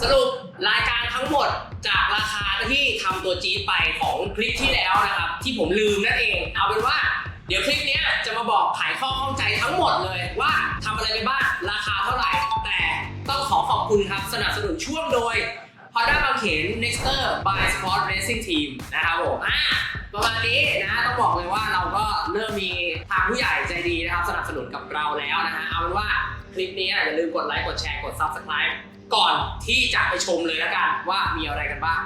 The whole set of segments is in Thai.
สรุปรายการทั้งหมดจากราคาที่ทำตัวจี๊ดไปของคลิปที่แล้วนะครับ ที่ผมลืมนั่นเอง เอาเป็นว่าเดี๋ยวคลิปนี้จะมาบอกไขข้อข้องใจทั้งหมดเลยว่าทำอะไรไปบ้างราคาเท่าไหร่ แต่ต้องขอขอบคุณครับสนับสนุนช่วงโดย Honda บางเขน Nexter by Sport Racing Team นะครับผมอะประมาณนี้นะต้องบอกเลยว่าเราก็เริ่มมีทางผู้ใหญ่ใจดีนะครับ สนับสนุนกับเราแล้วนะฮะเอาเป็นว่าคลิปนี้อย่าลืมกดไลค์กดแชร์กด Subscribe ก่อนที่จะไปชมเลยแล้วกันว่ามีอะไรกันบ้าง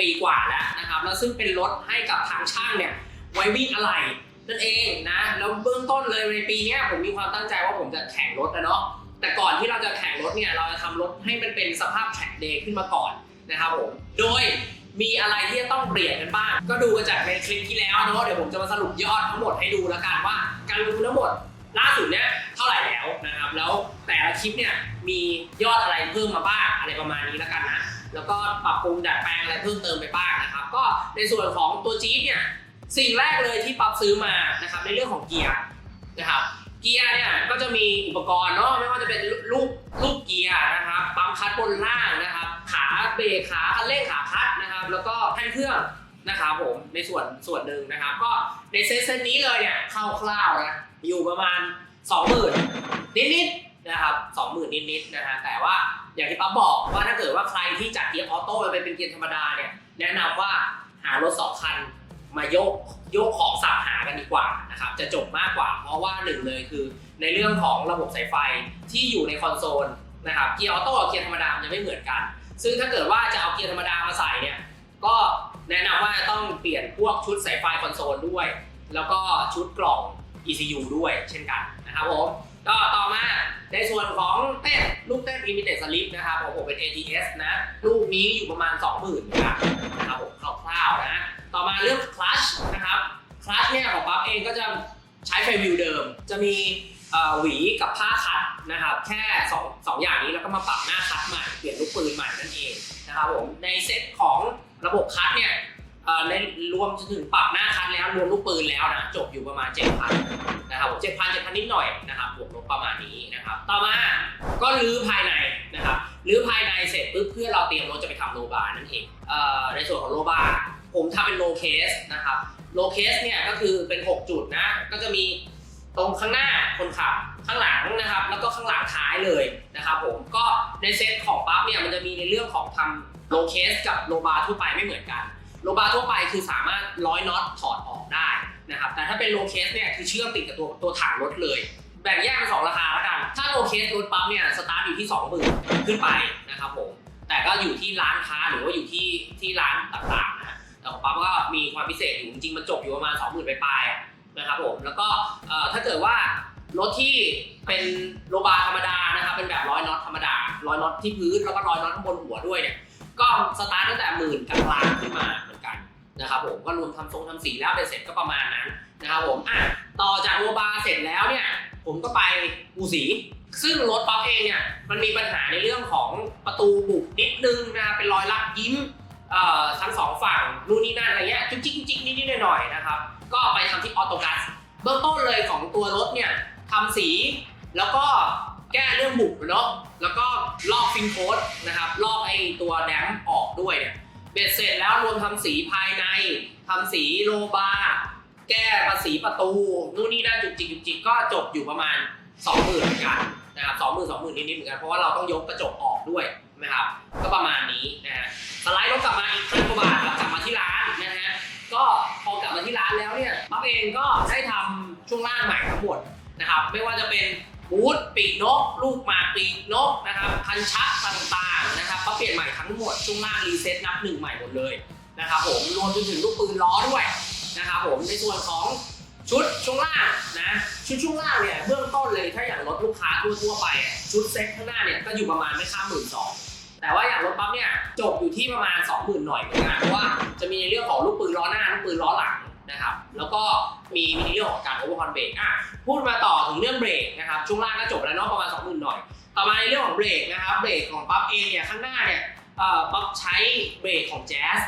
ปีกว่าแล้วนะครับแล้วซึ่งเป็นรถให้กับทางช่างเนี่ยไว้วิ่งอะไรนั่นเองนะแล้วเบื้องต้นเลยในปีนี้ผมมีความตั้งใจว่าผมจะแข่งรถนะเนาะแต่ก่อนที่เราจะแข่งรถเนี่ยเราจะทำรถให้มันเป็นสภาพแท็กเดย์ขึ้นมาก่อนนะครับผมโดยมีอะไรที่จะต้องเปลี่ยนกันบ้าง ก็ดูกันจากในคลิปที่แล้วเนอะเดี๋ยวผมจะมาสรุปยอดทั้งหมดให้ดูแล้วกันว่า การลงทุนทั้งหมดล่าสุดเนี้ยเท่าไหร่แล้วนะครับแล้วแต่ละคลิปเนี่ยมียอดอะไรเพิ่มมาบ้างอะไรประมาณนี้แล้วกันนะ แล้วก็ปรับปรุงดัดแปลงอะไรเพิ่มเติมไปบ้างนะครับ ก็ในส่วนของตัวจี๊ดเนี่ยสิ่งแรกเลยที่ปั๊บซื้อมานะครับในเรื่องของเกียร์นะครับเกียร์เนี่ยก็จะมีอุปกรณ์เนาะไม่ว่าจะเป็นลูกลูกเกียร์นะครับปั๊มคลัตช์บนล่างนะครับ ขาเบรกขาคันเร่งขาคลัตช์นะครับ แล้วก็แท่นเครื่องนะครับผมในส่วนส่วนหนึ่งนะครับ ก็ในเซตเซตนี้เลยเนี่ยคร่าวๆนะอยู่ประมาณ 20,000 นิดๆนะครับ 20,000 นิดๆนะฮะแต่ว่าอย่างที่ปั๊บบอกว่าถ้าเกิดว่าใครที่จัดเกียร์ออโต้ไปเป็นเกียร์ธรรมดาเนี่ยแนะนำว่าหารถสองคันมาโยกโยกของสับหากันดีกว่านะครับจะจบมากกว่า เพราะว่าหนึ่งเลยคือ ในเรื่องของระบบสายไฟที่อยู่ในคอนโซลนะครับเกียร์ออโต้กับเกียร์ธรรมดามันจะไม่เหมือนกัน ซึ่งถ้าเกิดว่าจะเอาเกียร์ธรรมดามาใส่เนี่ยก็แนะนำว่าต้องเปลี่ยนพวกชุดสายไฟคอนโซลด้วย แล้วก็ชุดกล่อง ECU ด้วยเช่นกันนะครับผม ก็ต่อมาในส่วนของเต้นลูกเต้น Imitate Slip นะครับของผมเป็น ATS นะลูกนี้อยู่ประมาณ 20,000นะครับนะครับผมคร่าวๆนะ ต่อมาเรื่องคลัชนะครับคลัชเนี่ยของปั๊บเองก็จะใช้ไฟวิวเดิม จะมีหวีกับผ้าคัดนะครับแค่2องสองอย่างนี้แล้วก็มาปรับหน้าคัดใหม่เปลี่ยนลูกปืนใหม่นั่นเองนะครับผมในเซ็ตของระบบคัดเนี่ย เอ่อในรวมถึงปรับหน้าคัดแล้วรวมลูกปืนแล้วนะจบอยู่ประมาณ 7,000นะครับผม7,000 7,000นิดหน่อยนะครับบวกลบประมาณนี้นะครับต่อมาก็รื้อภายในนะครับรื้อภายในเสร็จปุ๊บเพื่อเราเตรียมรถจะไปทำโลบาร์นั่นเองเออในส่วนของโลบาร์ผมทำเป็นโลเคสนะครับโลเคสเนี่ยก็คือเป็น 6 จุดนะก็จะมีตรงข้างหน้าคนขับข้างหลังนะครับ แล้วก็ข้างหลังท้ายเลยนะครับผมก็ในเซตของปั๊บเนี่ยมันจะมีในเรื่องของทำโลเคสกับโลบาร์ทั่วไปไม่เหมือนกัน โลบาร์ทั่วไปคือสามารถร้อยน็อตถอดออกได้นะครับ แต่ถ้าเป็นโลเคสเนี่ยคือเชื่อมติดกับตัวตัวถังรถเลย แบ่งแยกเป็นสองราคาแล้วกัน ถ้าโลเคสรถปั๊บเนี่ยสตาร์ทอยู่ที่20,000ขึ้นไปนะครับผม แต่ก็อยู่ที่ร้านค้าหรือว่าอยู่ที่ที่ร้านต่างๆนะแต่ของปั๊บก็มีความพิเศษอยู่จริงๆมันจบอยู่ประมาณ 20,000ไปปลายๆนะครับผม แล้วก็ถ้าเกิดว่ารถที่เป็นโลบาร์ธรรมดานะครับเป็นแบบร้อยน็อตธรรมดาร้อยน็อตที่พื้นแล้วก็ร้อยน็อตข้างบนหัวด้วยเนี่ยก็สตาร์ทตั้งแต่หมื่นกลางๆขึ้นมา นะครับผมก็รวมทำทรงทำสีแล้วเบ็ดเสร็จก็ประมาณนั้นนะครับผมอะต่อจากโลบาเสร็จแล้วเนี่ยผมก็ไปอูสี ซึ่งรถปั๊บเองเนี่ยมันมีปัญหาในเรื่องของประตูบุกนิดนึงนะเป็นรอยลักยิ้มทั้งสองฝั่งนู่นนี่นั่นอะไรเงี้ยจุกจิกจุกจิกนิดๆหน่อยๆนะครับก็ไปทำที่ออโตกัสเบื้องต้นเลยของตัวรถเนี่ยทำสีแล้วก็แก้เรื่องบุบเนาะแล้วก็ลอกฟิงโคดนะครับลอกไอตัวแดมออกด้วยเนี่ย เบ็ดเสร็จแล้วรวมทำสีภายในทำสีโลบาแก้ภาษีประตูนู่นนี่นั่นจุกจิกจุกจิกก็จบอยู่ประมาณ20,000เหมือนกันนะครับสองหมื่นสองหมื่นนิดๆเหมือนกันเพราะว่าเราต้องยกกระจกออกด้วยนะครับ ก็ประมาณนี้นะฮะสไลด์รถกลับมาอีกพันกว่าบาทกลับมาที่ร้านนะฮะก็พอกลับมาที่ร้านแล้วเนี่ยปั๊บเองก็ได้ทำช่วงล่างใหม่ทั้งหมดนะครับ ไม่ว่าจะเป็น บูทปีกนก ลูกหมากปีกนกนะครับคันชักต่างๆนะครับปั๊บเปลี่ยนใหม่ทั้งหมดช่วงล่างรีเซ็ตนับหนึ่งใหม่หมดเลยนะครับผมรวมจนถึงลูกปืนล้อด้วยนะครับผมในส่วนของชุดช่วงล่างนะชุดช่วงล่างเนี่ยเบื้องต้นเลยถ้าอย่างรถลูกค้าทั่วๆไป ชุดเซ็ตข้างหน้าเนี่ยก็อยู่ประมาณไม่ข้ามหมื่นสองแต่ว่าอย่างรถปั๊มเนี่ยจบอยู่ที่ประมาณ 20,000 หน่อยเหมือนกันเพราะว่าจะมีในเรื่องของลูกปืนล้อหน้าลูกปืนล้อหลังนะครับ แล้วก็ มีมีในเรื่องของการโอเวอร์ฮอนเบรกอะพูดมาต่อถึงเรื่องเบรกนะครับช่วงล่างก็จบแล้วเนาะประมาณ20,000หน่อย ต่อมาในเรื่องของเบรกนะครับเบรกของปั๊บเองเนี่ยข้างหน้าเนี่ยเอ่อปั๊บใช้เบรกของแจ๊ส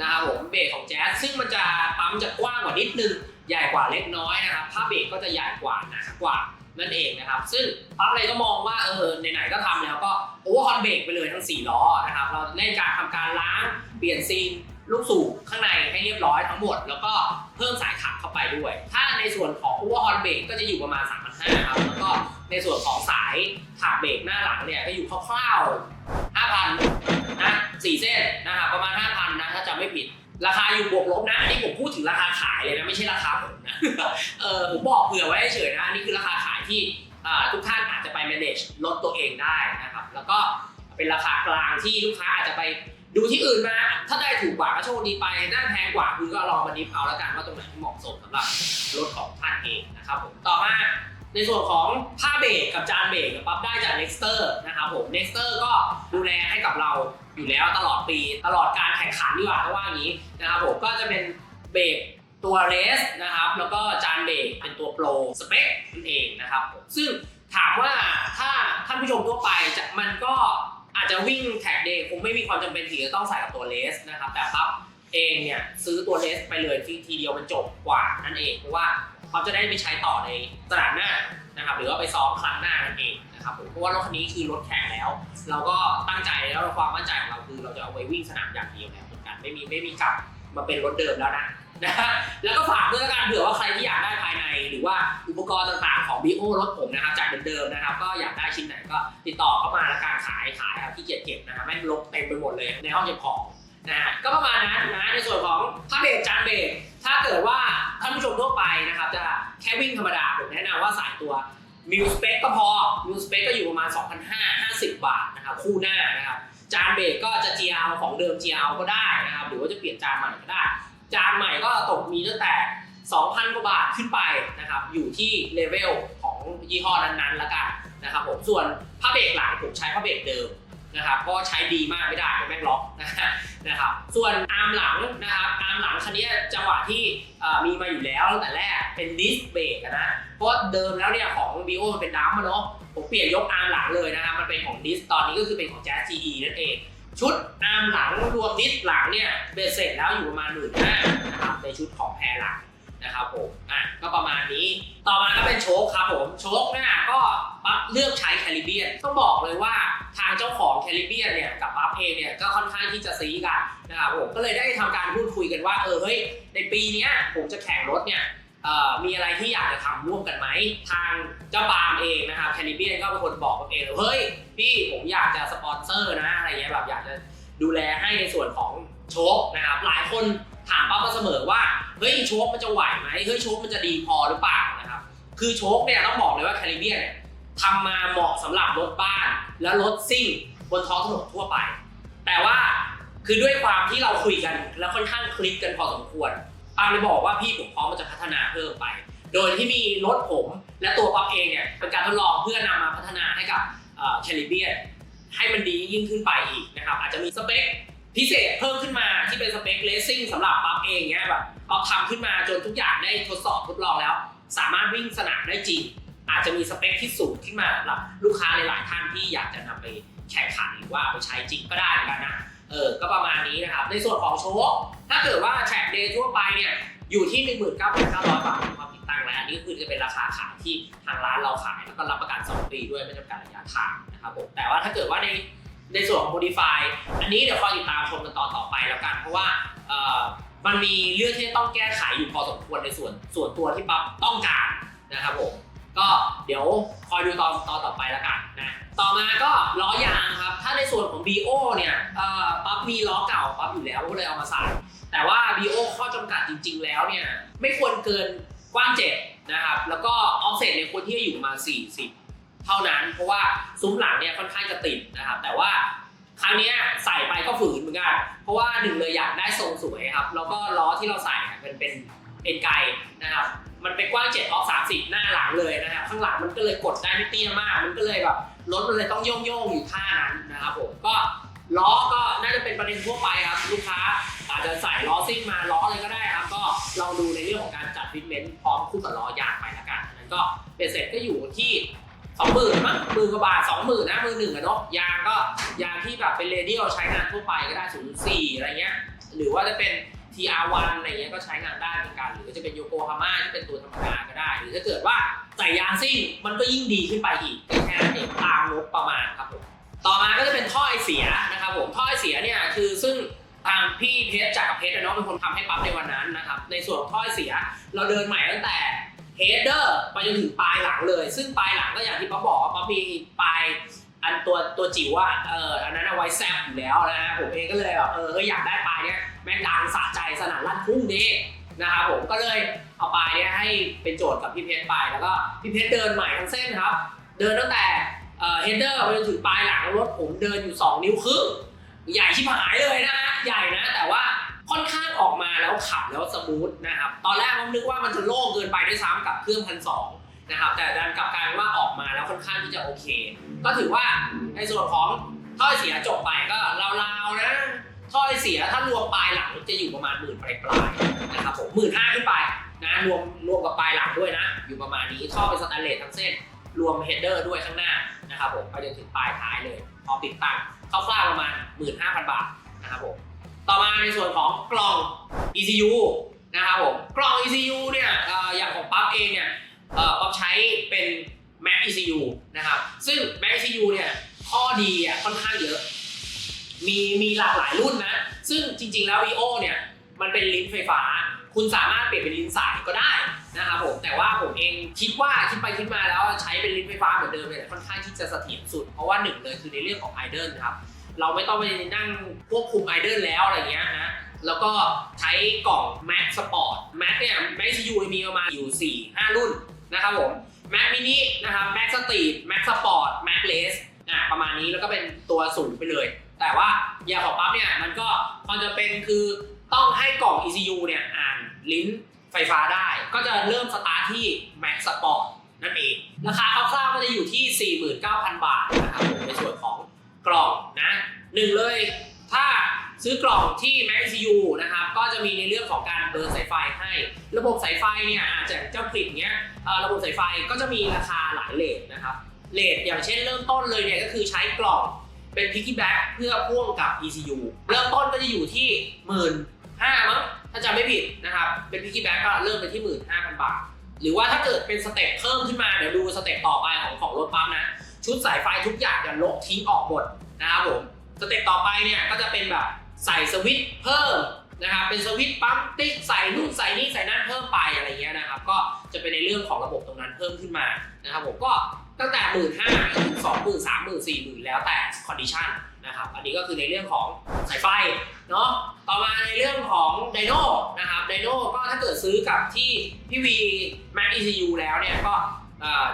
นะครับผมเบรกของแจ๊สซึ่งมันจะปั๊มจะกว้างกว่านิดนึงใหญ่กว่าเล็กน้อยนะครับผ้าเบรกก็จะใหญ่กว่าหนากว่านั่นเองนะครับ ซึ่งปั๊บเลยก็มองว่าเออไหนๆก็ทำแล้วก็โอเวอร์ฮอนเบรกไปเลยทั้ง 4 ล้อนะครับเราเล่นการทำการล้างเปลี่ยนซีน ลูกสูบข้างในให้เรียบร้อยทั้งหมด แล้วก็เพิ่มสายขับเข้าไปด้วย ถ้าในส่วนของอเวอร์เบรกก็จะอยู่ประมาณ 3,500 ครับ แล้วก็ในส่วนของสายถากเบรกหน้าหลังเนี่ยก็อยู่คร่าวๆ5,000นะสี่เส้นนะครับประมาณ 5,000นะถ้าจำไม่ผิด ราคาอยู่บวกลบนะอันนี้ผมพูดถึงราคาขายเลยนะไม่ใช่ราคาผมนะเออผมบอกเผื่อไว้เฉยนะอันนี้คือราคาขายที่ทุกท่านอาจจะไป manage ลดตัวเองได้นะครับแล้วก็เป็นราคากลางที่ลูกค้าอาจจะไป ดูที่อื่นมาถ้าได้ถูกกว่าก็โชคดีไปได้แพงกว่าคุณก็ลองมาดิฟเอาแล้วกันว่าตรงไหนที่เหมาะสมสำหรับรถของท่านเองนะครับผมต่อมาในส่วนของผ้าเบรกกับจานเบรกปั๊บได้จาก Nexter นะครับผม Nexter ก็ดูแลให้กับเราอยู่แล้วตลอดปีตลอดการแข่งขันดีกว่าถ้าว่าอย่างนี้นะครับผมก็จะเป็นเบรกตัวเรสนะครับแล้วก็จานเบรกเป็นตัวโปรสเปคนั่นเองนะครับผมซึ่งถามว่าถ้าท่านผู้ชมทั่วไปจะมันก็ อาจจะวิ่งแท็กเดย์คงไม่มีความจำเป็นที่จะต้องใส่กับตัวเลสนะครับ แต่ปั๊บเองเนี่ยซื้อตัวเลสไปเลยทีทีเดียวมันจบกว่านั่นเองเพราะว่าเขาจะได้ไปใช้ต่อในสนามหน้านะครับหรือว่าไปซ้อมครั้งหน้านั่นเองนะครับผมเพราะว่ารถคันนี้คือรถแข่งแล้ว เราก็ตั้งใจแล้วความมั่นใจของเราคือเราจะเอาไว้วิ่งสนามอย่างเดียวแล้วเหมือนกันไม่มีไม่มีกลับมาเป็นรถเดิมแล้วนะ นะฮะแล้วก็ฝากด้วยละกันเผื่อว่าใครที่อยากได้ภายใน หรือว่าอุปกรณ์ต่างๆของ b ิโอรถผมนะครับจากเดิมๆนะครับ ก็อยากได้ชิ้นไหนก็ติดต่อเข้ามาละกันขายขายครับที่เกียจเก็บนะครับแม่งลบเต็มไปหมดเลยในห้องเก็บของนะฮะก็ประมาณนั้นนะในส่วนของผ้าเบรกจานเบรกถ้าเกิดว่าท่านผู้ชมทั่วไปนะครับจะแค่วิ่งธรรมดาผมแนะนำว่าใส่ตัวมิวสเปคก็พอมิวสเปคก็อยู่ประมาณ 2,550 บาทนะครับคู่หน้านะครับจานเบรกก็จะ GL ของเดิม GL ก็ได้นะครับหรือว่าจะเปลี่ยนจานใหม่ก็ได้ จานใหม่ก็ตกมีตั้งแต่ 2,000 กว่าบาทขึ้นไปนะครับ อยู่ที่เลเวลของยี่ห้อนั้นๆแล้วกันนะครับผมส่วนผ้าเบรกหลังผมใช้ผ้าเบรกเดิมนะครับเพราะว่าใช้ดีมากไม่ได้แม่งล็อกนะครับส่วนอาร์มหลังนะครับอาร์มหลังคันนี้จังหวะที่มีมาอยู่แล้วตั้งแต่แรกเป็นดิสเบรกนะเพราะเดิมแล้วเนี่ยของ b ิโอมันเป็นดัมมาเนาะผมเปลี่ยนยกอาร์มหลังเลยนะครับมันเป็นของดิสตอนนี้ก็คือเป็นของ Jazz GE นั่นเอง ชุดอาร์มหลังรวมดิสหลังเนี่ยเบสเสร็จแล้วอยู่ประมาณหมื่นห้านะครับในชุดของแพรหลังนะครับผมอะก็ประมาณนี้ต่อมาก็เป็นโชคครับผมโชคเนี่ยก็ปั๊บเลือกใช้แคริเบียนต้องบอกเลยว่าทางเจ้าของแคริเบียนเนี่ยกับปั๊บเองเนี่ยก็ค่อนข้างที่จะซีกันนะครับผมก็เลยได้ทำการพูดคุยกันว่าเออเฮ้ยในปีเนี้ยผมจะแข่งรถเนี่ย มีอะไรที่อยากจะทำร่วมกันไหม ทางเจ้าปามเองนะครับแคริเบียนก็เป็นคนบอกผมเองเลยเฮ้ยพี่ผมอยากจะสปอนเซอร์นะอะไรเงี้ยแบบอยากจะดูแลให้ในส่วนของโชคนะครับหลายคนถามปั๊บมาเสมอว่าเฮ้ยโชคมันจะไหวไหมเฮ้ยโชคมันจะดีพอหรือเปล่านะครับคือโชคเนี่ยต้องบอกเลยว่าแคริเบียนเนี่ยทำมาเหมาะสำหรับรถบ้านและรถซิ่งบนท้องถนนทั่วไป แต่ว่าคือด้วยความที่เราคุยกันแล้วค่อนข้างคลิกกันพอสมควร ปามเลยบอกว่าพี่ผมพร้อมจะพัฒนาเพิ่มไป โดยที่มีรถผมและตัวปั๊บเองเนี่ยเป็นการทดลองเพื่อนำมาพัฒนาให้กับแคริเบียนให้มันดียิ่งขึ้นไปอีกนะครับอาจจะมีสเปคพิเศษเพิ่มขึ้นมาที่เป็นสเปคเลสซิ่งสำหรับปั๊บเองเนี่ยแบบปั๊บทำขึ้นมาจนทุกอย่างได้ทดสอบทดลองแล้ว สามารถวิ่งสนามได้จริง อาจจะมีสเปคที่สูงขึ้นมาสำหรับลูกค้าหลาย ๆ ท่านที่อยากจะนำไปแข่งขันหรือว่าเอาไปใช้จริงก็ได้เหมือนกันนะ เออ ก็ประมาณนี้นะครับ ในส่วนของโชว์ถ้าเกิดว่าแทร็กเดย์ทั่วไปเนี่ยอยู่ที่ 19,900 บาทความติดตั้งและอันนี้คือจะเป็นราคาขายที่ทางร้านเราขาย แล้วก็รับประกัน 2 ปีด้วยไม่จำกัดระยะทางนะครับผมแต่ว่าถ้าเกิดว่าในในส่วนของ modify อันนี้เดี๋ยวคอยติดตามชมกันตอนต่อไปแล้วกัน เพราะว่าเอ่อมันมีเรื่องที่ต้องแก้ไขอยู่พอสมควรในส่วนส่วนตัวที่ปั๊บต้องการนะครับผม ก็เดี๋ยวคอยดูตอนตอนต่อไปแล้วกันนะต่อมาก็ล้อยางครับ ถ้าในส่วนของ BO เนี่ยปั๊บมีล้อเก่าปั๊บอยู่แล้วก็เลยเอามาใส่แต่ว่า BO ข้อจำกัดจริง ๆ แล้วเนี่ยไม่ควรเกินกว้าง7นะครับแล้วก็ออฟเซตเนี่ยควรที่จะอยู่ประมาณ40 เท่านั้น เพราะว่าซุ้มหลังเนี่ยค่อนข้างจะติดนะครับแต่ว่าครั้งนี้ใส่ไปก็ฝืนเหมือนกันเพราะว่าหนึ่งเลยอยากได้ทรงสวยครับแล้วก็ล้อที่เราใส่อะมันเป็น เอ็นไกนะครับมันเป็นกว้าง7ออฟ30 หน้าหลังเลยนะครับข้างหลังมันก็เลยกดได้ไม่เตี้ยมาก มันก็เลยแบบรถมันเลยต้องโยงโยงอยู่ท่านั้นนะครับผมก็ล้อก็น่าจะเป็นประเด็นทั่วไปครับลูกค้าอาจจะใส่ล้อซิ่งมาล้ออะไรก็ได้ครับ ก็ลองดูในเรื่องของการจัดฟิตเมนต์พร้อมคู่กับล้อยางไปละกันอันนั้นก็เป็นเสร็จก็อยู่ที่สองหมื่นมั้งหมื่นกว่าบาทสองหมื่นนะมือหนึ่งอะเนาะยางก็ยางที่แบบเป็นเรเดียลใช้งานทั่วไปก็ได้ศูนย์สี่อะไรเงี้ยหรือว่าจะเป็น TR1 อะไรเงี้ยก็ใช้งานได้เหมือนกัน หรือจะเป็นโยโกฮาม่าที่เป็นตัวธรรมดาก็ได้ หรือถ้าเกิดว่าใส่ยางซิ่งมันก็ยิ่งดีขึ้นไปอีกแค่นั้นเองตามงบประมาณครับผมต่อมาก็จะเป็นท่อไอเสียนะครับผมท่อไอเสียเนี่ยคือซึ่งทางพี่เพชรจากเพชรนะเนาะเป็นคนทำให้ปั๊บในวันนั้นนะครับในส่วนของท่อไอเสีย เราเดินใหม่ตั้งแต่เฮดเดอร์ไปจนถึงปลายหลังเลย ซึ่งปลายหลังก็อย่างที่ป๊อปบอกว่าป๊อปมีปลาย อันตัวตัวจิ๋วอะเอออันนั้นเอาไว้แซมอยู่แล้วนะฮะผมเองก็เลยแบบเออเฮ้ยอยากได้ปลายเนี้ยแม่งดังสะใจสนั่นลั่นทุ่งดีนะครับผมก็เลยเอาปลายเนี้ยให้เป็นโจทย์กับพี่เพชรไปแล้วก็พี่เพชรเดินใหม่ทั้งเส้นครับ เดินตั้งแต่เอ่อเฮดเดอร์ไปจนถึงปลายหลังรถผมเดินอยู่ 2 นิ้วครึ่งใหญ่ชิบหายเลยนะฮะใหญ่นะแต่ว่าค่อนข้างออกมาแล้วขับแล้วสมูทนะครับตอนแรกผมนึกว่ามันจะโล่งเกินไปด้วยซ้ำกับเครื่องพันสอง นะครับ แต่ดันกลับกลายว่าออกมาแล้วค่อนข้างที่จะโอเค ก็ถือว่าในส่วนของถ้อยเสียจบไปก็ราวๆนะถ้อยเสียถ้ารวมปลายหลังจะอยู่ประมาณหมื่นปลายๆนะครับผมหมื่นห้าขึ้นไปนะรวมรวมกับปลายหลังด้วยนะ อยู่ประมาณนี้ท่อเป็นสแตนเลสทั้งเส้น รวมเฮดเดอร์ด้วยข้างหน้านะครับผมไปจนถึงปลายท้ายเลยพอติดตั้งคร่าวๆประมาณ 15,000 บาทนะครับผมต่อมาในส่วนของกล่อง ECU นะครับผมกล่อง ECU เนี่ยเอ่ออย่างของปั๊บเองเนี่ย เอ่อปั๊บใช้เป็น Mac ECU นะครับ ซึ่ง Mac ECU เนี่ยข้อดีอะค่อนข้างเยอะ มีมีหลากหลายรุ่นนะ ซึ่งจริง ๆ แล้ว VO เนี่ยมันเป็นลิ้นไฟฟ้า คุณสามารถเปลี่ยนเป็นลิ้นสายก็ได้นะครับผม แต่ว่าผมเองคิดว่าคิดไปคิดมาแล้วใช้เป็นลิ้นไฟฟ้าเหมือนเดิมเนี่ยค่อนข้างที่จะเสถียรสุด เพราะว่าหนึ่งเลยคือในเรื่องของไอเดิลครับ เราไม่ต้องไปนั่งควบคุมไอเดิลแล้วอะไรเงี้ยนะแล้วก็ใช้กล่อง Mac Sport Mac เนี่ย Mac CPU มีประมาณอยู่ 4 5 รุ่น นะครับผม Mac Mini นะครับ Mac Street Mac Sport Mac Race อะประมาณนี้แล้วก็เป็นตัวสูงไปเลย แต่ว่าอย่าของปั๊บเนี่ยมันก็ความจะเป็นคือต้องให้กล่อง ECU เนี่ยอ่านลิ้นไฟฟ้าได้ ก็จะเริ่มสตาร์ทที่ Mac Sport นั่นเอง ราคาคร่าวๆก็จะอยู่ที่ 49,000 บาทนะครับผมในส่วนของกล่องนะหนึ่งเลยถ้า ซื้อกล่องที่ Mac ECU นะครับก็จะมีในเรื่องของการเบิร์สายไฟให้ ระบบสายไฟเนี่ยอาจจะเจ้ากริดเนี้ยระบบสายไฟก็จะมีราคาหลายเลทนะครับเลทอย่างเช่นเริ่มต้นเลยเนี่ยก็คือใช้กล่องเป็นพิกกี้แบ็กเพื่อพ่วงกับ ECU เริ่มต้นก็จะอยู่ที่หมื่นห้ามั้งถ้าจำไม่ผิดนะครับเป็นพิกกี้แบ็กก็เริ่มไปที่หมื่นห้าพันบาท หรือว่าถ้าเกิดเป็นสเต็ปเพิ่มขึ้นมาเดี๋ยวดูสเต็ปต่อไปของของรถปั๊มนะชุดสายไฟทุกอย่างจะลบทิ้งออกหมดนะครับผมสเต็ปต่อไปเนี่ยก็จะเป็นแบบ ใส่สวิตช์เพิ่มนะครับเป็นสวิตช์ปั๊มติ๊กใส่นู่นใส่นี่ใส่นั่นเพิ่มไปอะไรเงี้ยนะครับก็จะเป็นในเรื่องของระบบตรงนั้นเพิ่มขึ้นมานะครับผมก็ตั้งแต่หมื่นห้าถึงสองหมื่นสามหมื่นสี่หมื่นแล้วแต่คอนดิชันนะครับอันนี้ก็คือในเรื่องของสายไฟเนาะต่อมาในเรื่องของไดโนนะครับไดโนก็ถ้าเกิดซื้อกับที่พี่วี Mac ECU แล้วเนี่ยก็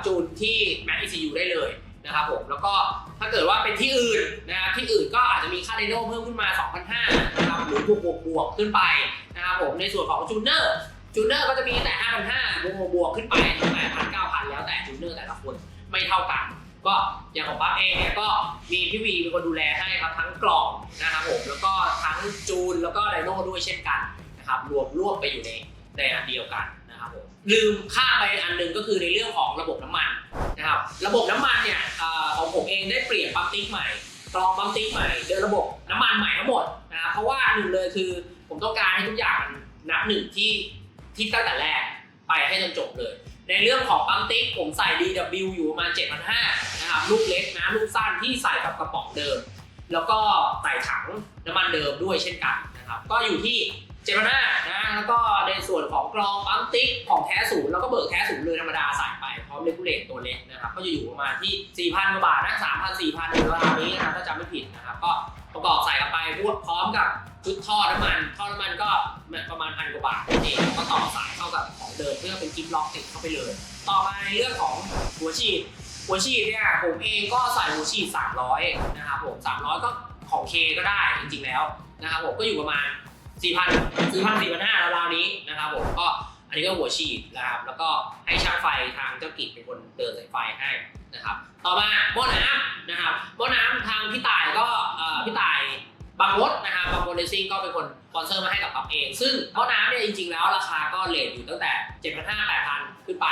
จูนที่ Mac ECU ได้เลย นะครับผมแล้วก็ถ้าเกิดว่าเป็นที่อื่นนะครับที่อื่นก็อาจจะมีค่าไดโน่เพิ่มขึ้นมา 2,500นะครับหรือบวกบวกบวกขึ้นไปนะครับผมในส่วนของจูเนอร์จูเนอร์ก็จะมีแต่ 5,500บวกบวกบวกขึ้นไป8,000 9,000 แล้วแต่จูเนอร์แต่ละคนไม่เท่ากัน ก็อย่างของปั๊บเองเนี่ยก็มีพี่วีเป็นคนดูแลให้ครับทั้งกล่องนะครับผมแล้วก็ทั้งจูนแล้วก็ไดโน่ด้วยเช่นกันนะครับรวมรวบไปอยู่ในในอันเดียวกันนะครับผมลืมข้ามไปอันหนึงก็คือในเรื่องของระบบน้ำมัน นะครับระบบน้ำมันเนี่ยของผมเองได้เปลี่ยนปั๊มติ๊กใหม่กรองปั๊มติ๊กใหม่เดินระบบน้ำมันใหม่ทั้งหมดนะครับเพราะว่าหนึ่งเลยคือผมต้องการให้ทุกอย่างนนับหนึ่งที่ที่ตั้งแต่แรกไปให้จนจบเลย ในเรื่องของปั๊มติ๊กผมใส่ DW อยู่ประมาณ7,500นะครับลูกเล็กนะลูกสั้นที่ใส่กับกระป๋องเดิม แล้วก็ใส่ถังน้ำมันเดิมด้วยเช่นกันนะครับก็อยู่ที่ เจมนานะแล้วก็ในส่วนของกรองปั๊มติ๊กของแท้ศูนย์แล้วก็เบิกแท้ศูนย์เลยธรรมดาใส่ไปพร้อมเลกูเลตตัวเล็กนะครับก็จะอยู่ประมาณที่ 4,000กว่าบาทนะ3,000 4,000ในเวลานี้นะครับถ้าจำไม่ผิดนะครับก็ประกอบใส่กันไปพวกพร้อมกับชุดท่อน้ำมันท่อน้ำมันก็ประมาณพันกว่าบาทนั่นเองก็ต่อสายเข้ากับของเดิมเพื่อเป็นกิ๊บล็อกติดเข้าไปเลย ต่อมาในเรื่องของหัวฉีดหัวฉีดเนี่ยผมเองก็ใส่หัวฉีด300นะครับผม300 ก็ของเคก็ได้จริงๆแล้วนะครับผมก็อยู่ประมาณ 4,000 4,000 4,500ราวๆนี้นะครับผมก็อันนี้ก็หัวฉีดนะครับแล้วก็ให้ช่างไฟทางเจ้ากิจเป็นคนเดินสายไฟให้นะครับ ต่อมาหม้อน้ำนะครับหม้อน้ำทางพี่ต่ายก็พี่ต่ายบางรถนะครับบางรถเลสซิ่งก็เป็นคนสปอนเซอร์มาให้กับปั๊บเอง ซึ่งหม้อน้ำเนี่ยจริงๆแล้วราคาก็เลทอยู่ตั้งแต่ 7,500 8,000 ขึ้นไป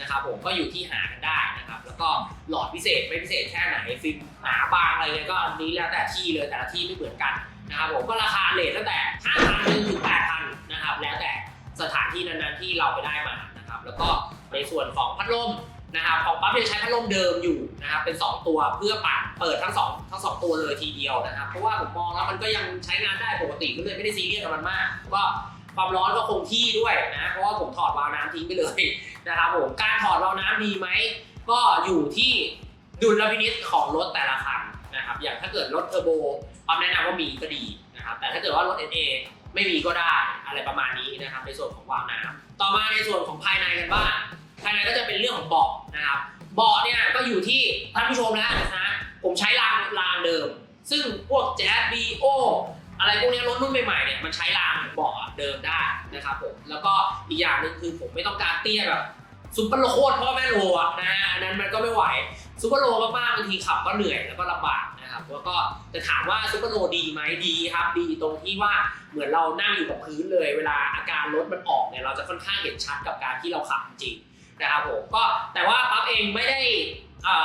นะครับผมก็อยู่ที่หากันได้นะครับแล้วก็หลอดพิเศษไม่พิเศษแค่ไหนฟิล์มหนาบางอะไรเนี่ยก็อันนี้แล้วแต่ที่เลยแต่ละที่ไม่เหมือนกัน นะครับผมก็ราคาเลทตั้งแต่5,000จนถึง8,000นะครับแล้วแต่สถานที่นั้นๆที่เราไปได้มานะครับแล้วก็ในส่วนของพัดลมนะครับของปั๊บยังใช้พัดลมเดิมอยู่นะครับเป็น 2 ตัวเพื่อปั่นเปิดทั้ง2ทั้งสองตัวเลยทีเดียวนะครับเพราะว่าผมมองแล้วมันก็ยังใช้งานได้ปกติก็เลยไม่ได้ซีเรียสกับมันมากก็ความร้อนก็คงที่ด้วยนะเพราะว่าผมถอดวาล์วน้ำทิ้งไปเลยนะครับผมการถอดวาล์วน้ำดีไหมก็อยู่ที่ดุลพินิจของรถแต่ละคันนะครับอย่างถ้าเกิดรถเทอร์โบ ปั๊บแนะนำว่ามีก็ดีนะครับ แต่ถ้าเกิดว่ารถ NA ไม่มีก็ได้อะไรประมาณนี้นะครับ ในส่วนของวาล์วน้ำต่อมาในส่วนของภายในกันบ้างภายในก็จะเป็นเรื่องของเบาะนะครับเบาะเนี่ยก็อยู่ที่ท่านผู้ชมแล้วนะผมใช้รางรางเดิม ซึ่งพวกแจ๊สบีโออะไรพวกนี้รถรุ่นใหม่ๆเนี่ยมันใช้รางเบาะเดิมได้นะครับผมแล้วก็อีกอย่างหนึ่งคือผมไม่ต้องการเตี้ยแบบซุปเปอร์โลโคตรพ่อแม่โลอะนะฮะอันนั้นมันก็ไม่ไหวซุปเปอร์โลมากๆบางทีขับก็เหนื่อยแล้วก็ลำบาก แล้วก็จะถามว่าซุปเปอร์โลดีไหมดีครับ ดีตรงที่ว่าเหมือนเรานั่งอยู่กับพื้นเลย เวลาอาการรถมันออกเนี่ยเราจะค่อนข้างเห็นชัดกับการที่เราขับจริงนะครับผมก็แต่ว่าปั๊บเองไม่ได้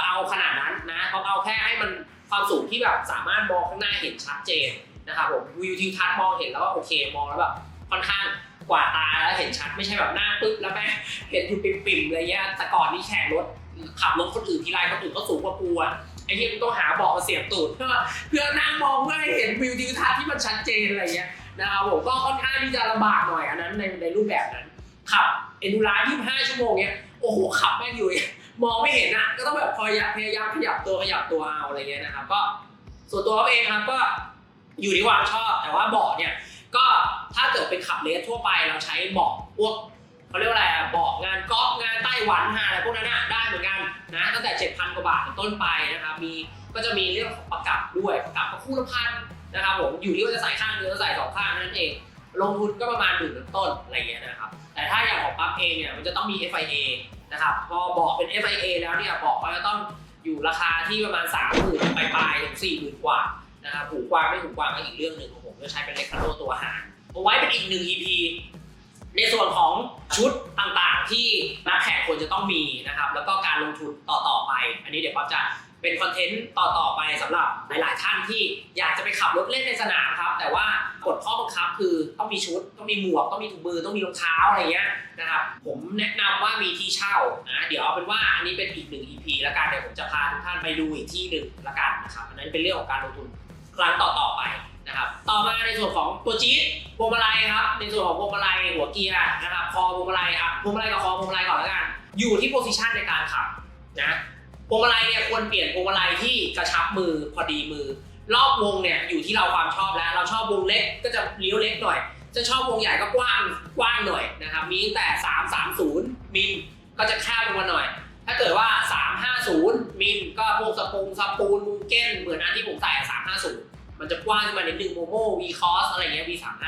เอาขนาดนั้นนะปั๊บเอาแค่ให้มันความสูงที่แบบสามารถมองข้างหน้าเห็นชัดเจนนะครับผมวิวทิวทัศน์มองเห็นแล้วว่าโอเคมองแล้วแบบค่อนข้างกว่าตาแล้วเห็นชัดไม่ใช่แบบหน้าปึ๊บแล้วแม่เห็นอยู่ปิ่มๆอะไรเงี้ยแต่ก่อนนี่แข่งรถขับรถคนอื่นทีไรคนอื่นก็สูงกว่ากูอะ ไอ้ที่มึงต้องหาเบาะเสียบตูดเพื่อเพื่อนั่งมองเพื่อให้เห็นวิวทิวทัศน์ที่มันชัดเจนอะไรเงี้ยนะครับผมก็ค่อนข้างที่จะลำบากหน่อยอันนั้นในในรูปแบบนั้นขับเอ็นดูร้า25 ชั่วโมงเนี้ยโอ้โหขับแม่งอยู่มองไม่เห็นนะก็ต้องแบบพยายามขยับตัวขยับตัวเอาอะไรเงี้ยนะครับก็ส่วนตัวเขาเองครับก็อยู่ที่ความชอบแต่ว่าเบาะเนี่ยก็ถ้าเกิดเป็นขับเลสทั่วไปเราใช้เบาะพวก เขาเรียกว่าอะไรอะเบาะงานก๊อฟงานไต้หวันงาอะไรพวกนั้นนะได้เหมือนกันนะตั้งแต่ 7,000 กว่าบาทเป็นต้นไปนะครับมีก็จะมีเรื่องของประกับด้วยประกับก็คู่ละพันนะครับผมอยู่ที่ว่าจะใส่ข้างหรือจะใส่สองข้างนั่นเอง ลงทุนก็ประมาณหมื่นต้นอะไรเงี้ยนะครับแต่ถ้าอย่างของปั๊บเองเนี่ยมันจะต้องมี FIA นะครับพอบอกเป็น FIA แล้วเนี่ยบอกว่าจะต้องอยู่ราคาที่ประมาณ 3 0,000ื่นปลายๆถึง4 0,000 กว่านะครับหูกว้างไม่หูกว้างก็อีกเรื่องหนึ่งของผมก็ใช้เป็นเลคาโดตัวหารเอาไว้เป็นอีกหนึ่ง EP ในส่วนของชุดต่างๆ ที่นักแข่งควรจะต้องมีนะครับ แล้วก็การลงทุนต่อๆไป อันนี้เดี๋ยวปั๊บจะเป็นคอนเทนต์ต่อๆไปสำหรับหลายๆท่านที่อยากจะไปขับรถเล่นในสนามครับ แต่ว่ากฎข้อบังคับคือต้องมีชุด ต้องมีหมวก ต้องมีถุงมือ ต้องมีรองเท้าอะไรเงี้ยนะครับ ผมแนะนำว่ามีที่เช่านะเดี๋ยวเอาเป็นว่าอันนี้เป็นอีกหนึ่ง EP แล้วกันเดี๋ยวผมจะพาทุกท่านไปดูอีกที่หนึ่งละกันนะครับอันนั้นเป็นเรื่องของการลงทุนครั้งต่อๆไป นะครับต่อมาในส่วนของตัวจี๊ดพวงมาลัยครับในส่วนของพวงมาลัยหัวเกียร์นะครับคอพวงมาลัยอะพวงมาลัยกับคอพวงมาลัยก่อนแล้วกันอยู่ที่โพซิชันในการขับนะพวงมาลัยเนี่ยควรเปลี่ยนพวงมาลัยที่กระชับมือพอดีมือ รอบวงเนี่ยอยู่ที่เราความชอบแล้ว เราชอบวงเล็กก็จะเลี้ยวเล็กหน่อย จะชอบวงใหญ่ก็กว้างกว้างหน่อยนะครับมีตั้งแต่ 330 มิลก็จะแคบลงมาหน่อย ถ้าเกิดว่า 350 มิลก็พวกสปูนสปูนมูเก้นเหมือนอันที่ผมใส่350 มันจะกว้างขึ้นมานิดนึงโมโม่วีคอสอะไรเงี้ย V35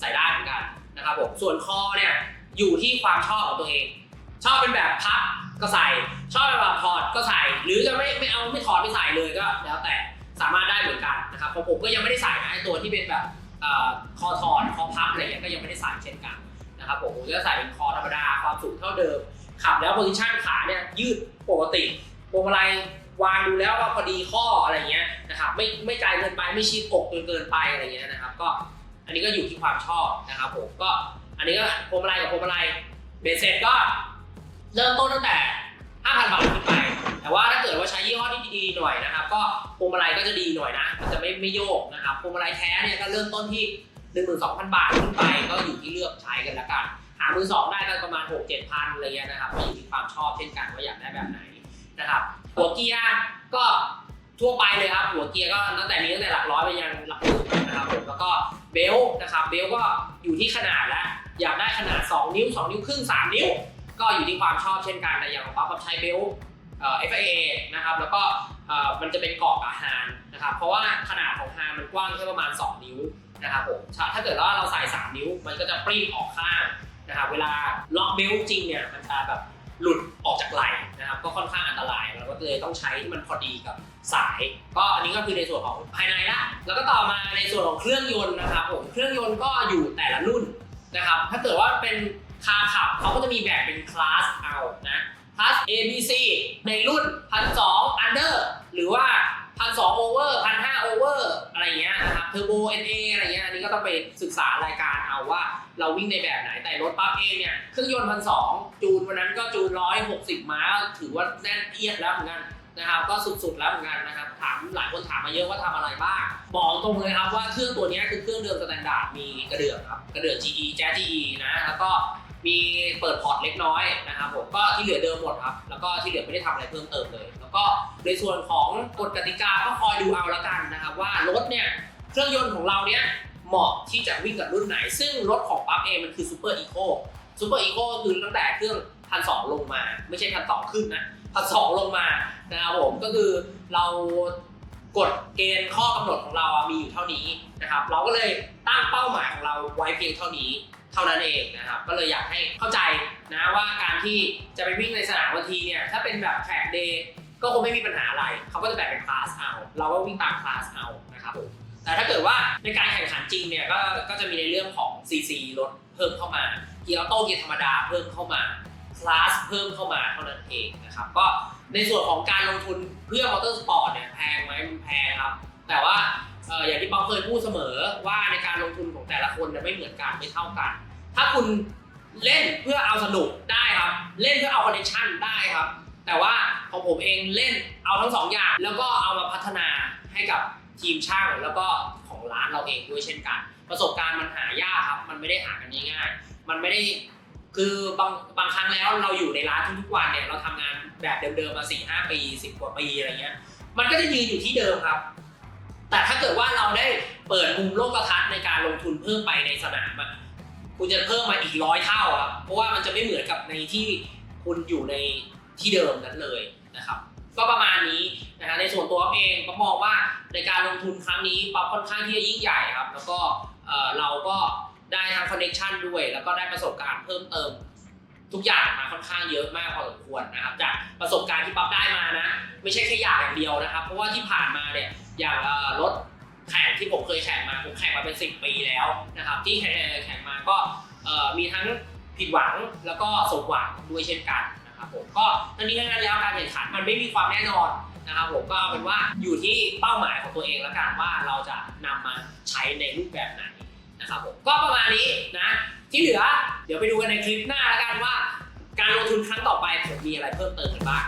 ใส่ได้เหมือนกันนะครับผมส่วนคอเนี่ยอยู่ที่ความชอบของตัวเอง ชอบเป็นแบบพับก็ใส่ชอบเป็นแบบถอดก็ใส่ หรือจะไม่ไม่เอาไม่ถอดไม่ใส่เลยก็แล้วแต่สามารถได้เหมือนกันนะครับของผมก็ยังไม่ได้ใส่นะไอ้ตัวที่เป็นแบบอคอถอดคอพับอะไรเงี้ยก็ยังไม่ได้ใส่เช่นกันนะครับผมผมจะใส่เป็นคอธรรมดาความสูงเท่าเดิมขับแล้วโพซิชันขาเนี่ยยืดปกติพวงมาลัย วางดูแล้วว่าพอดีข้ออะไรเงี้ยนะครับไม่ไม่ไกลเกินไปไม่ชิดอกจนเกินไปอะไรเงี้ยนะครับ ก็อันนี้ก็อยู่ที่ความชอบนะครับผมก็อันนี้ก็พวงมาลัยกับพวงมาลัยเบสเสร็จก็เริ่มต้นตั้งแต่ 5,000 บาทขึ้นไป แต่ว่าถ้าเกิดว่าใช้ยี่ห้อที่ดีๆหน่อยนะครับ ก็พวงมาลัยก็จะดีหน่อยนะมันจะไม่ไม่โยกนะครับพวงมาลัยแท้เนี่ยก็เริ่มต้นที่ 12,000 บาทขึ้นไปก็อยู่ที่เลือกใช้กันละกันหามือสองได้ก็ประมาณ 6 7พันอะไรเงี้ยนะครับก็อยู่ที่ความชอบเช่นกันว่าอยากได้แบบไหนนะครับ หัวเกียร์ก็ทั่วไปเลยครับ หัวเกียร์ก็ตั้งแต่นี้ตั้งแต่หลักร้อยไปยันหลักหมื่นนะครับผมแล้วก็เบลต์นะครับเบลต์ก็อยู่ที่ขนาดแล้วอยากได้ขนาด 2 นิ้ว 2 นิ้วครึ่ง 3 นิ้ว ก็อยู่ที่ความชอบเช่นกันแต่อย่างของปั๊บปั๊บใช้เบล์เอ่อ FIA นะครับแล้วก็มันจะเป็นเกาะกับฮานนะครับเพราะว่าขนาดของฮานมันกว้างแค่ประมาณ 2 นิ้วนะครับผมถ้าถ้าเกิดว่าเราใส่ 3 นิ้ว มันก็จะปริ้นออกข้างนะครับเวลาล็อกเบลจริงเนี่ยมันจะแบบ หลุดออกจากไหลนะครับก็ค่อนข้างอันตรายเราก็เลยต้องใช้ที่มันพอดีกับสาย ก็อันนี้ก็คือในส่วนของภายในละแล้วก็ต่อมาในส่วนของเครื่องยนต์นะครับผมเครื่องยนต์ก็อยู่แต่ละรุ่นนะครับถ้าเกิดว่าเป็นคาขับเขาก็จะมีแบ่งเป็นคลาสเอานะคลาส A B C ในรุ่นพันสองอันเดอร์หรือว่า พันสองโอเวอร์พันห้าโอเวอร์อะไรเงี้ยนะครับเทอร์โบ NA ออะไรเงี้ยอันนี้ก็ต้องไปศึกษารายการเอาว่าเราวิ่งในแบบไหนแต่รถปั๊บเองเนี่ยเครื่องยนต์พันสองจูนวันนั้นก็จูนร้อยหกสิบม้าถือว่าแน่นเอียดแล้วเหมือนกันนะครับก็สุดๆแล้วเหมือนกันนะครับถามหลายคนถามมาเยอะว่าทำอะไรบ้างบอกตรงเลยครับว่าเครื่องตัวนี้คือเครื่องเดิมสแตนดาร์ดมีกระเดื่องครับกระเดื่อง GE แจ๊ GE นะแล้วก็ มีเปิดพอร์ตเล็กน้อยนะครับผมก็ที่เหลือเดิมหมดครับแล้วก็ที่เหลือไม่ได้ทำอะไรเพิ่มเติมเลย แล้วก็ในส่วนของกฎกติกาก็คอยดูเอาละกันนะครับว่ารถเนี่ยเครื่องยนต์ของเราเนี่ยเหมาะที่จะวิ่งกับรุ่นไหน ซึ่งรถของปั๊บเองมันคือซูเปอร์อีโคซูเปอร์อีโคคือตั้งแต่เครื่องพันสองลงมา ไม่ใช่พันสองขึ้นนะพันสองลงมานะครับผมก็คือเรากฎเกณฑ์ข้อกำหนดของเรามีอยู่เท่านี้นะครับเราก็เลยตั้งเป้าหมายของเราไว้เพียงเท่านี้ เท่านั้นเองนะครับ ก็เลยอยากให้เข้าใจนะว่าการที่จะไปวิ่งในสนามวันทีเนี่ยถ้าเป็นแบบแท็กเดย์ก็คงไม่มีปัญหาอะไร เขาก็จะแบ่งเป็นคลาสเอา เราก็วิ่งตามคลาสเอานะครับผมแต่ถ้าเกิดว่าในการแข่งขันจริงเนี่ยก็ก็จะมีในเรื่องของ CC ลดเพิ่มเข้ามาเกียร์ออโต้เกียร์ธรรมดาเพิ่มเข้ามาคลาสเพิ่มเข้ามาเท่านั้นเองนะครับก็ในส่วนของการลงทุนเพื่อมอเตอร์สปอร์ตเนี่ยแพงไหมมันแพงครับ แต่ว่าอย่างที่ป๊อปเคยพูดเสมอว่าในการลงทุนของแต่ละคนเนี่ยไม่เหมือนกันไม่เท่ากัน ถ้าคุณเล่นเพื่อเอาสนุกได้ครับ เล่นเพื่อเอาคอนเนคชั่นได้ครับ แต่ว่าของผมเองเล่นเอาทั้งสองอย่าง แล้วก็เอามาพัฒนาให้กับทีมช่างแล้วก็ของร้านเราเองด้วยเช่นกัน ประสบการณ์มันหายากครับ มันไม่ได้หากันง่ายๆมันไม่ได้คือบางบางครั้งแล้วเราอยู่ในร้านทุกๆวันเนี่ยเราทำงานแบบเดิมๆมาสี่ห้าปีสิบกว่าปีอะไรเงี้ย มันก็จะยืนอยู่ที่เดิมครับ แต่ถ้าเกิดว่าเราได้เปิดมุมโลกทัศน์ในการลงทุนเพิ่มไปในสนามอะ คุณจะเพิ่มมาอีกร้อยเท่าครับเพราะว่ามันจะไม่เหมือนกับในที่คุณอยู่ในที่เดิมนั้นเลยนะครับ ก็ประมาณนี้นะฮะในส่วนตัวเองก็มองว่าในการลงทุนครั้งนี้ป๊อปค่อนข้างที่จะยิ่งใหญ่ครับ แล้วก็เราก็ได้ทั้งคอนเนคชันด้วย แล้วก็ได้ประสบการณ์เพิ่มเติมทุกอย่างมาค่อนข้างเยอะมากพอสมควรนะครับจากประสบการณ์ที่ป๊อปได้มานะ ไม่ใช่แค่อย่างอย่างเดียวนะครับ เพราะว่าที่ผ่านมาเนี่ยอย่างรถ แข่งที่ผมเคยแข่งมาผมแข่งมาเป็น 10 ปีแล้วนะครับ ที่แข่งแข่งมาก็มีทั้งผิดหวังแล้วก็สมหวังด้วยเช่นกันนะครับผมก็ทั้งนี้ทั้งนั้นแล้วการแข่งขันมันไม่มีความแน่นอนนะครับผมก็เอาเป็นว่าอยู่ที่เป้าหมายของตัวเองแล้วกันว่าเราจะนำมาใช้ในรูปแบบไหนนะครับผมก็ประมาณนี้นะที่เหลือเดี๋ยวไปดูกันในคลิปหน้าแล้วกันว่า การลงทุนครั้งต่อไปผมมีอะไรเพิ่มเติมกันบ้าง